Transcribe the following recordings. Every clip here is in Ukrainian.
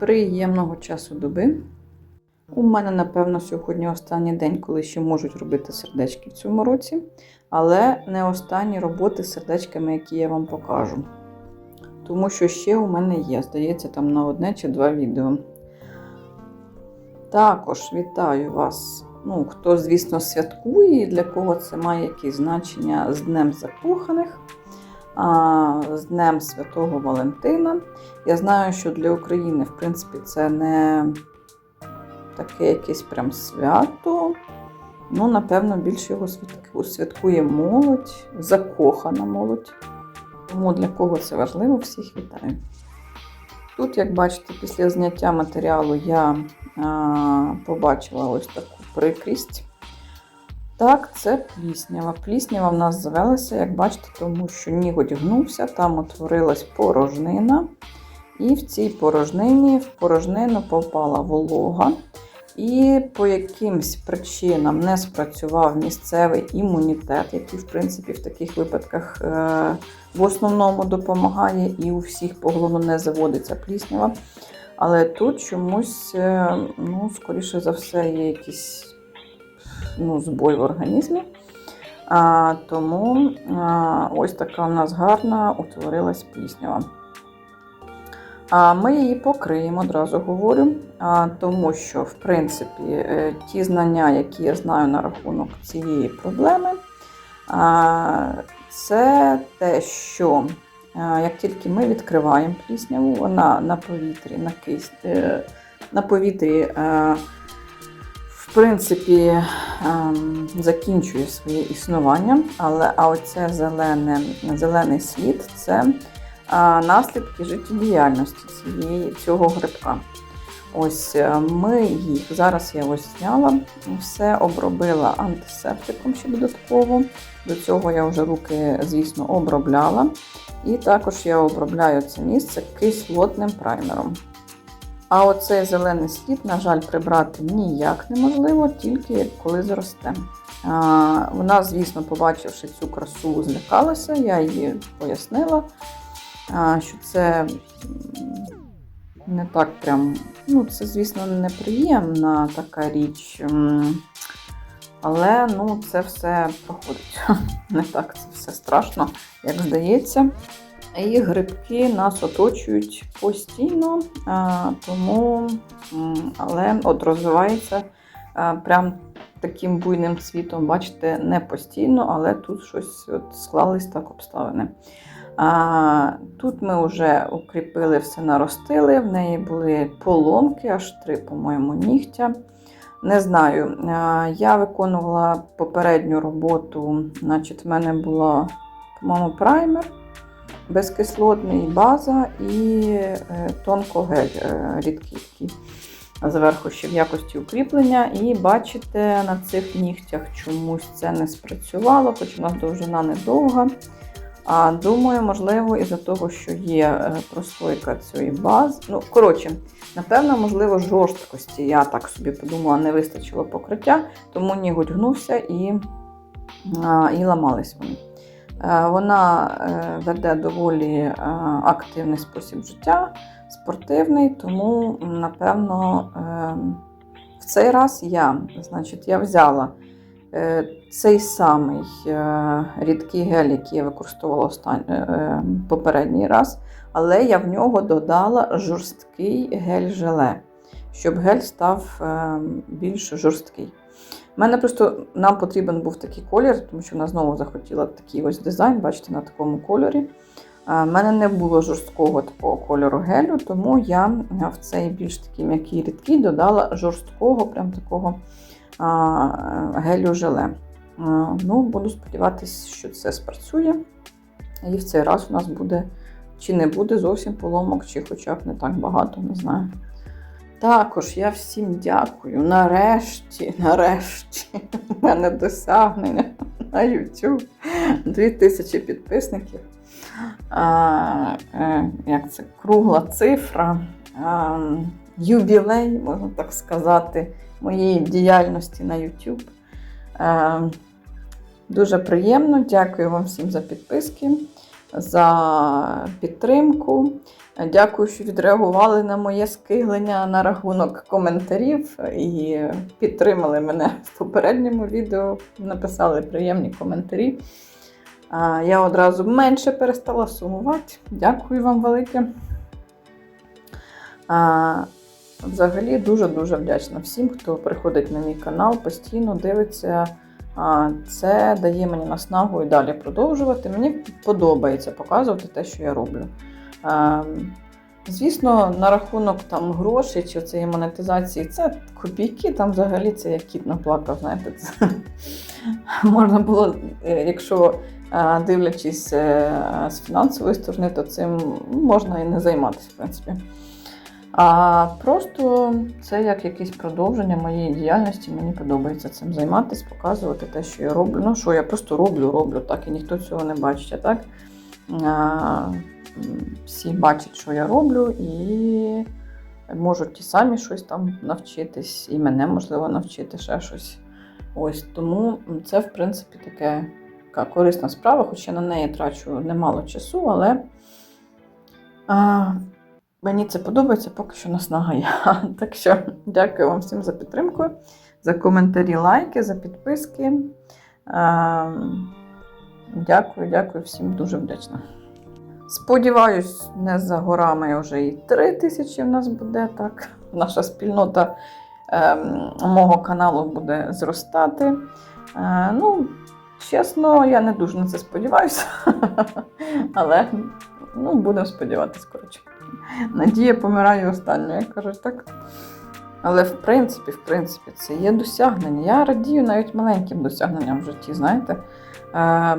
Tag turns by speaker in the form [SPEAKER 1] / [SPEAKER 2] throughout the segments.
[SPEAKER 1] Приємного часу доби. У мене, напевно, сьогодні останній день, коли ще можуть робити сердечки в цьому році, але не останні роботи з сердечками, які я вам покажу. Тому що ще у мене є, здається, там на одне чи два відео. Також вітаю вас. Ну, хто, звісно, святкує, і для кого це має якесь значення з Днем Закоханих, з Днем Святого Валентина. Я знаю, що для України, в принципі, це не таке якесь прям свято. Ну, напевно, більше його святкує молодь, закохана молодь. Тому для кого це важливо, всіх вітаю. Тут, як бачите, після зняття матеріалу я а, побачила ось таку прикрість. Так, це пліснява. Пліснява в нас завелася, як бачите, тому що нігодь гнувся, там утворилась порожнина. І в цій порожнині в порожнину попала волога. І по якимсь причинам не спрацював місцевий імунітет, який, в принципі, в таких випадках е, в основному допомагає, і у всіх поголовно не заводиться пліснява. Але тут чомусь, е, ну, скоріше за все, є якийсь ну, збой в організмі. А, тому а, ось така у нас гарна утворилась пліснява. А ми її покриємо, одразу говорю, а, тому що, в принципі, е, ті знання, які я знаю на рахунок цієї проблеми, а, це те, що як тільки ми відкриваємо плісняву, вона на повітрі, на кисть, е, на повітрі, е, в принципі, ем, закінчує своє існування, але а оце зелене, зелений світ це а, наслідки життєдіяльності цієї, цього грибка. Ось е, ми їх зараз я ось зняла, все обробила антисептиком ще додатково. До цього я вже руки, звісно, обробляла. І також я обробляю це місце кислотним праймером. А оцей зелений слід, на жаль, прибрати ніяк неможливо, тільки коли зросте. А, Вона, звісно, побачивши цю красу, злякалася, я їй пояснила, а, що це не так прям, ну, це, звісно, неприємна така річ. Але ну, це все проходить. Не так це все страшно, як здається. І грибки нас оточують постійно, тому, але от розвивається прям таким буйним цвітом, бачите, не постійно, але тут щось от склались так обставини. Тут ми вже укріпили все, наростили. В неї були поломки, аж три, по-моєму, нігтя. Не знаю, я виконувала попередню роботу, значить, в мене була, по-моєму, праймер безкислотний база і е, тонкогель е, рідкий. Зверху ще в якості укріплення. І бачите, на цих нігтях чомусь це не спрацювало, хоч у нас довжина недовга. А думаю, можливо, із-за того, що є е, прослойка цієї бази. Ну, коротше, напевно, можливо, жорсткості, я так собі подумала, не вистачило покриття, тому ніготь гнувся і, і ламались вони. Е, Вона е, веде доволі е, активний спосіб життя, спортивний, тому, напевно, в цей раз я, значить, я взяла цей самий рідкий гель, який я використовувала попередній раз, але я в нього додала жорсткий гель-желе, щоб гель став е, більш жорсткий. У мене просто нам потрібен був такий колір, тому що вона знову захотіла такий ось дизайн, бачите, на такому кольорі. У мене не було жорсткого такого кольору гелю, тому я в цей більш такий м'який рідкий додала жорсткого, прям такого а, гелю желе. А, Ну, буду сподіватися, що це спрацює. І в цей раз у нас буде, чи не буде зовсім поломок, чи хоча б не так багато, не знаю. Також я всім дякую. Нарешті, нарешті, в мене досягнення на YouTube. 2000 підписників. А, е, як це кругла цифра, а, юбілей, можна так сказати, моєї діяльності на YouTube. А, дуже приємно. Дякую вам всім за підписки, за підтримку. Дякую, що відреагували на моє скиглення на рахунок коментарів і підтримали мене в попередньому відео, написали приємні коментарі. Я одразу менше перестала сумувати. Дякую вам велике. Взагалі дуже-дуже вдячна всім, хто приходить на мій канал, постійно дивиться. Це дає мені наснагу і далі продовжувати. Мені подобається показувати те, що я роблю. А, Звісно, на рахунок там грошей чи цієї монетизації, це копійки, там взагалі це як кіт наплакав, знаєте, це можна було, е, якщо е, дивлячись е, з фінансової сторони, то цим можна і не займатися, в принципі. А просто це як якесь продовження моєї діяльності. Мені подобається цим займатися, показувати те, що я роблю. Ну що я просто роблю, роблю так, і ніхто цього не бачить. Так всі бачать, що я роблю, і можуть ті самі щось там навчитись, і мене можливо навчити ще щось. Ось тому це, в принципі, таке така корисна справа, хоч я на неї трачу немало часу, але. А, Мені це подобається, поки що наснага є. Так що дякую вам всім за підтримку, за коментарі, лайки, за підписки. Ем, Дякую, дякую всім, дуже вдячна. Сподіваюсь, не за горами вже і 3 тисячі в нас буде так. Наша спільнота ем, мого каналу буде зростати. Е, ну, чесно, я не дуже на це сподіваюся. Але ну, будемо сподіватися, коротше. Надія помирає останньою, як кажуть, так? Але в принципі, в принципі, це є досягнення. Я радію навіть маленьким досягненням в житті, знаєте, Е,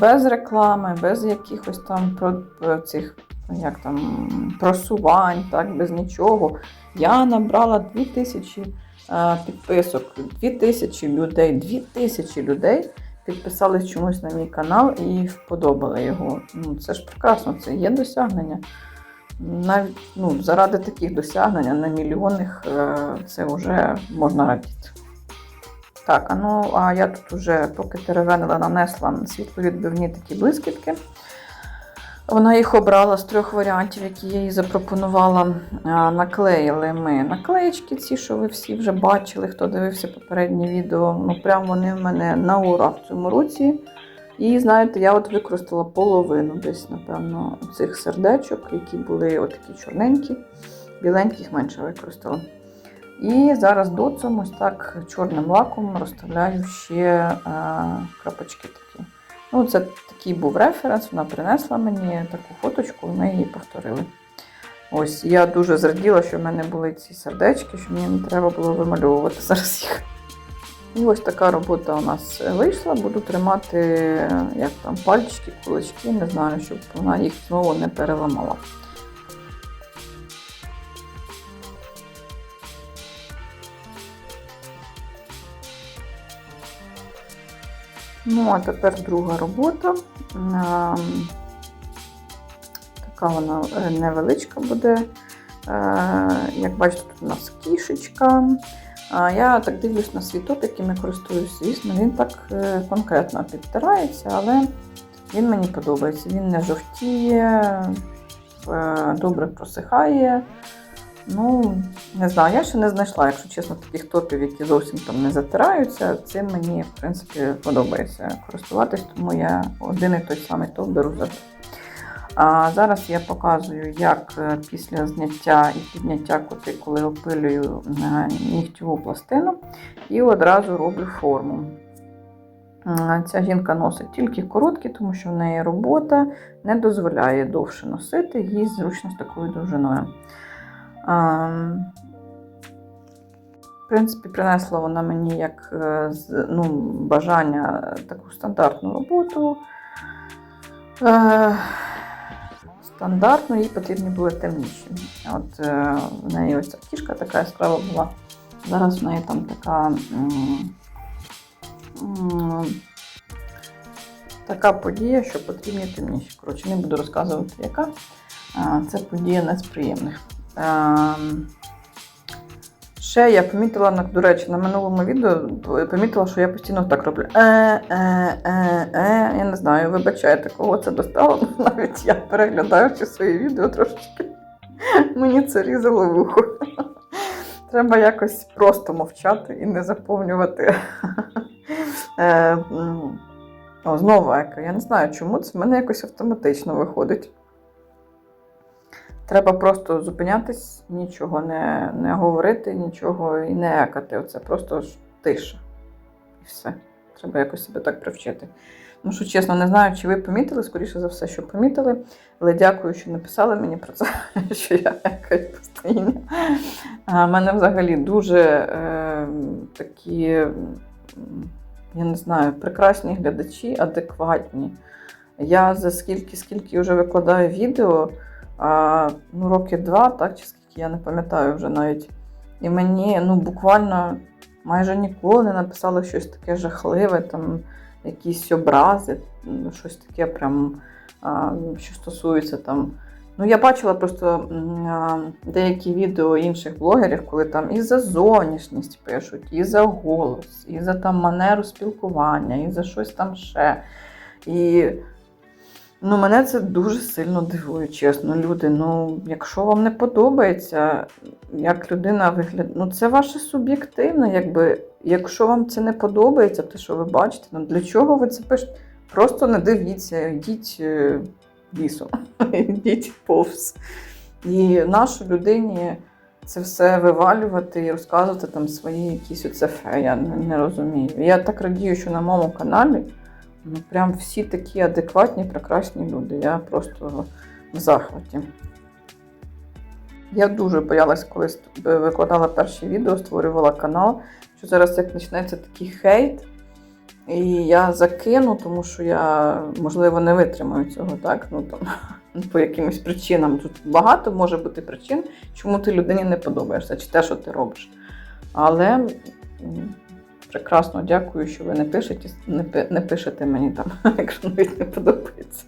[SPEAKER 1] без реклами, без якихось там про, цих як там, просувань, так, без нічого. Я набрала 2000 е, підписок, 2000 людей, 2000 людей підписались чомусь на мій канал і вподобали його. Ну, це ж прекрасно, це є досягнення. Навіть ну, заради таких досягнень, а не мільйонних, е, це вже можна радіти. Так, а ну а я тут вже, поки теревенила, нанесла світловідбивні такі блискітки. Вона їх обрала з трьох варіантів, які я їй запропонувала. Наклеїли ми наклеєчки, ці, що ви всі вже бачили, хто дивився попереднє відео. Ну, прям вони в мене на ура в цьому році. І знаєте, я от використала половину десь, напевно, цих сердечок, які були отакі чорненькі, біленьких менше використала. І зараз доцом ось так чорним лаком розставляю ще е, крапочки такі. Ну, Це такий був референс, вона принесла мені таку фоточку, ми її повторили. Ось, я дуже зраділа, що в мене були ці сердечки, що мені не треба було вимальовувати зараз їх. І ось така робота у нас вийшла. Буду тримати як там, пальчики, кулачки, не знаю, щоб вона їх знову не переламала. Ну, а тепер друга робота. Ем, Така вона е, невеличка буде. Е, Як бачите, тут у нас кішечка. Я так дивлюсь на свій топ, яким я користуюсь. Звісно, він так е, конкретно підтирається, але він мені подобається. Він не жовтіє, добре просихає. Ну, не знаю, я ще не знайшла, якщо чесно, таких топів, які зовсім там не затираються. Цим мені, в принципі, подобається користуватись, тому я один і той самий топ беру завжди. А зараз я показую, як е, після зняття і підняття кутикули опилюю е, нігтєву пластину і одразу роблю форму. Ця жінка носить тільки короткі, тому що в неї робота не дозволяє довше носити, їй зручно з такою довжиною. В принципі, принесла вона мені як е, ну, бажання таку стандартну роботу. Е, Стандартно, їй потрібні були темніші. От е, в неї ось ця кішка така яскрава була. Зараз в неї там така. Така подія, що потрібні темніші. Коротше, не буду розказувати, яка. Це подія не з приємних. Ем, Ще я помітила, до речі, на минулому відео помітила, що я постійно так роблю. Е, е, е, е. Я не знаю, вибачайте, кого це достало. Навіть я переглядаючи свої відео трошечки Мені це різало вухо. Треба якось просто мовчати і не заповнювати. Е, знову еко. Я не знаю, чому це в мене якось автоматично виходить. Треба просто зупинятись, нічого не, не говорити, нічого і не екати. Оце просто ж тиша. І все. Треба якось себе так привчити. Ну, що чесно, не знаю, чи ви помітили, скоріше за все, що помітили. Але дякую, що написали мені про це, що я екаю постійно. А мене взагалі дуже е, такі, я не знаю, прекрасні глядачі, адекватні. Я за скільки, скільки вже викладаю відео, ну, роки два, так, чи скільки я не пам'ятаю вже навіть. І мені ну, буквально майже ніколи не написали щось таке жахливе, там якісь образи, щось таке, прям, що стосується там. Ну, я бачила просто а, деякі відео інших блогерів, коли там і за зовнішність пишуть, і за голос, і за там манеру спілкування, і за щось там ще. І ну, мене це дуже сильно дивує, чесно, люди. Ну, якщо вам не подобається, як людина виглядає, ну це ваше суб'єктивне, якби. Якщо вам це не подобається, те, що ви бачите, ну для чого ви це пишете? Просто не дивіться, йдіть е, лісом, йдіть повз. І нашу людині це все вивалювати і розказувати там свої якісь оце фе, я не, не розумію. Я так радію, що на моєму каналі ну, прям всі такі адекватні, прекрасні люди. Я просто в захваті. Я дуже боялась, коли викладала перші відео, створювала канал, що зараз як почнеться такий хейт, і я закину, тому що я, можливо, не витримаю цього, так? Ну, там, по якимось причинам. Тут багато може бути причин, чому ти людині не подобаєшся, чи те, що ти робиш. Але прекрасно дякую, що ви не пишете, не, не пишете мені там, якщо навіть не подобається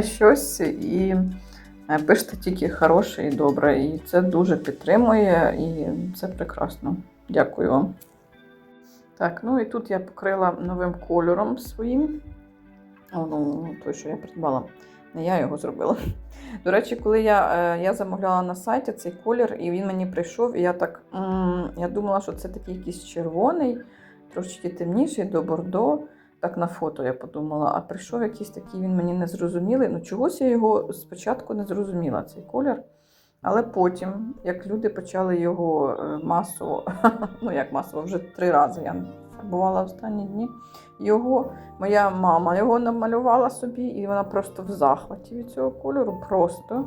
[SPEAKER 1] щось. І е, пишете тільки хороше і добре. І це дуже підтримує, і це прекрасно. Дякую вам. Так, ну і тут я покрила новим кольором своїм. Ну, той, що я придбала. Не я його зробила. До речі, коли я, е, я замовляла на сайті цей колір, і він мені прийшов, і я так я думала, що це такий якийсь червоний, трошки темніший до бордо. Так на фото я подумала, а прийшов якийсь такий, він мені не зрозумілий. Ну, чогось я його спочатку не зрозуміла, цей колір. Але потім, як люди почали його е, масово, ну як масово, вже три рази я фарбувала останні дні. Його моя мама його намалювала собі, і вона просто в захваті від цього кольору. Просто.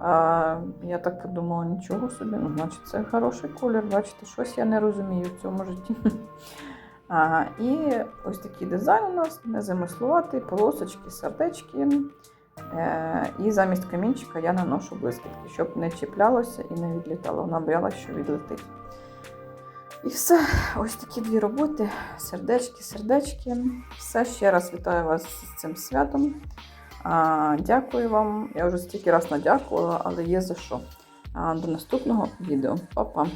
[SPEAKER 1] А, я так подумала, нічого собі, ну, значить, це хороший колір. Бачите, щось я не розумію в цьому житті. А, і ось такий дизайн у нас незамислуватий, полосочки, сердечки. Е, і замість камінчика я наношу блискітки, щоб не чіплялося і не відлітало. Вона боялася, що відлетить. І все, ось такі дві роботи. Сердечки, сердечки. Все, ще раз вітаю вас з цим святом. А, дякую вам. Я вже стільки раз надякувала, але є за що. А, до наступного відео. Па-па!